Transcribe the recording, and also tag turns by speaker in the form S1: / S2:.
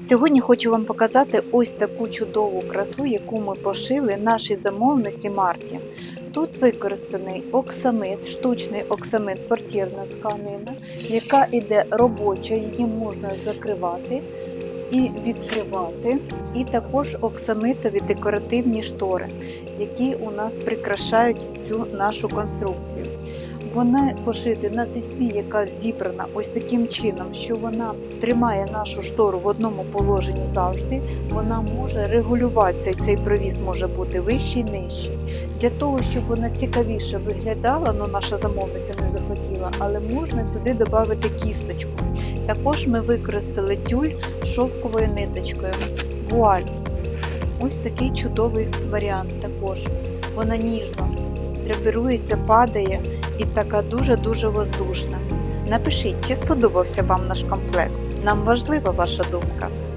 S1: Сьогодні хочу вам показати ось таку чудову красу, яку ми пошили нашій замовниці Марті. Тут використаний оксамит, штучний оксамит, портірна тканина, яка іде робоча, її можна закривати і відкривати. І також оксамитові декоративні штори, які у нас прикрашають цю нашу конструкцію. Вона пошита на тесьмі, яка зібрана ось таким чином, що вона тримає нашу штору в одному положенні завжди. Вона може регулюватися, і цей провіс може бути вищий, нижчий. Для того, щоб вона цікавіше виглядала, ну наша замовниця не захотіла, але можна сюди додати кісточку. Також ми використали тюль шовковою ниточкою. Вуаль. Ось такий чудовий варіант також. Вона ніжно драпирується, падає і така дуже-дуже воздушна. Напишіть, чи сподобався вам наш комплект. Нам важлива ваша думка.